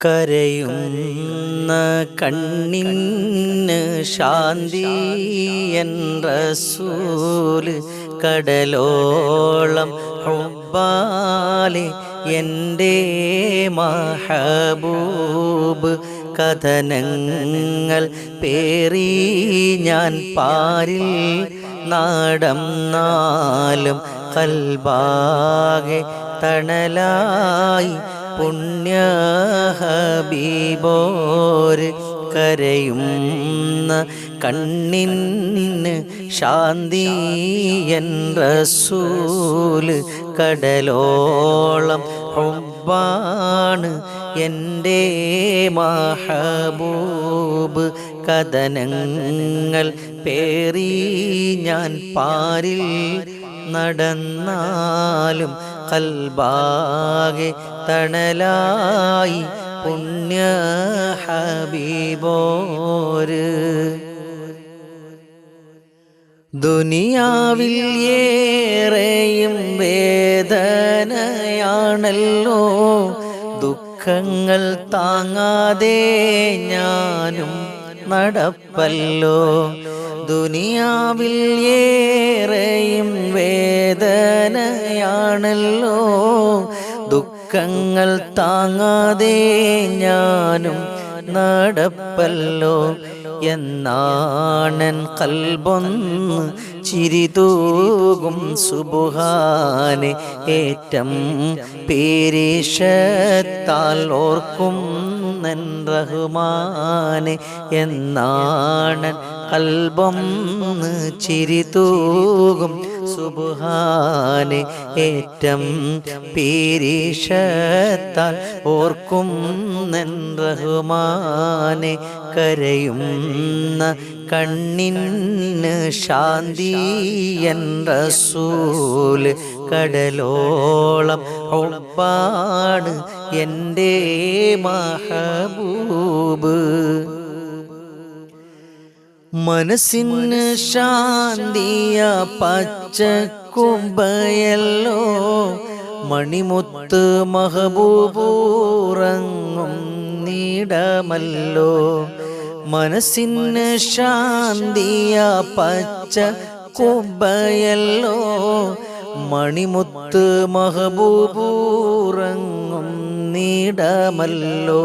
കരയുന്ന കണ്ണിന് ശാന്തി റസൂൽ കടലോളം ഹുബ്ബാലെ എന്റെ മഹബൂബ് കഥനങ്ങൾ പേറി ഞാൻ പാരിൽ നാലും കൽബാകെ തണലായി പുണ്യ ഹബീബോര് കരയുന്ന കണ്ണിന് ശാന്തി എൻ റസൂൽ കടലോളം ഹുബ്ബാണ് എന്റെ മഹബൂബ് കഥനങ്ങൾ പേറി ഞാൻ പാരിൽ നടന്നാലും കൽബാകെ തണലായി പുണ്യ ഹബീബോര് ദുനിയാവിൽ ഏറെയും വേദനയാണല്ലോ. ദുഃഖങ്ങൾ താങ്ങാതെ ഞാനും നടപ്പല്ലോ. ദുനിയാവിൽ ഏറെയും ദുഃഖങ്ങൾ താങ്ങാതെ ഞാനും നടപ്പല്ലോ. എന്നാണൻ കൽബൊന്ന് ചിരിതൂകും സുബുഹാനെ ഏറ്റം പേരീഷത്താൽ ഓർക്കും നൻ റഹ്മാനെ. എന്നാണൻ കൽബൊന്ന് ചിരിതൂകും സുബുഹാന് ഏറ്റം പീരീഷത്താൽ ഓർക്കും റഹ്മാനെ കരയുന്ന കണ്ണിന് ശാന്തി റസൂൽ കടലോളം ഒപ്പാണ് എന്റെ മഹബൂബ്. മനസ്സിന് ശാന്തിയ പച്ചക്കുമ്പയല്ലോ. മണിമുത്ത് മഹബൂപൂറങ്ങും നീടമല്ലോ. മനസ്സിന് ശാന്തിയ പച്ച കുമ്പയല്ലോ മണിമുത്ത് മഹബൂപൂറങ്ങും നീടമല്ലോ.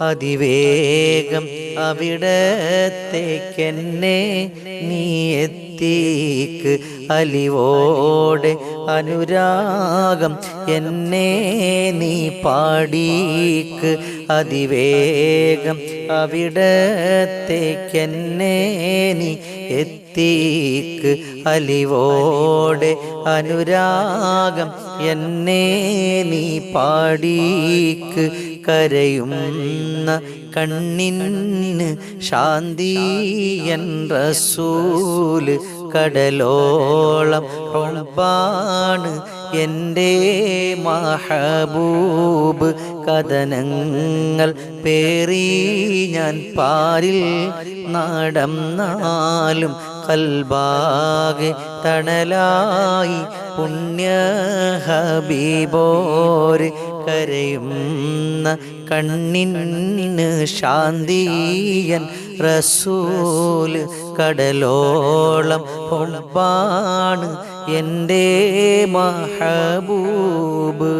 അതിവേഗം അവിടത്തേക്കെന്നെ നീ എത്തിക്ക്. അലിവോടെ അനുരാഗം എന്നെ നീ പാടീക്ക്. അതിവേഗം അവിടത്തേക്കെന്നെ നീ എത്തിക്ക്. അലിവോടെ അനുരാഗം എന്നെ നീ പാടീക്ക്. കരയുന്ന കണ്ണിന് ശാന്തി റസൂൽ കടലോളം റൊളപ്പാണ് എന്റെ മഹബൂബ് കഥനങ്ങൾ പേറി ഞാൻ പാരിൽ നടന്നാലും കൽബാകെ തണലായി പുണ്യ ഹബീബോര് കരയുന്ന കണ്ണിന് ശാന്തിയൻ റസൂൽ കടലോളം ഒളപ്പാണ് എന്റെ മഹബൂബ്.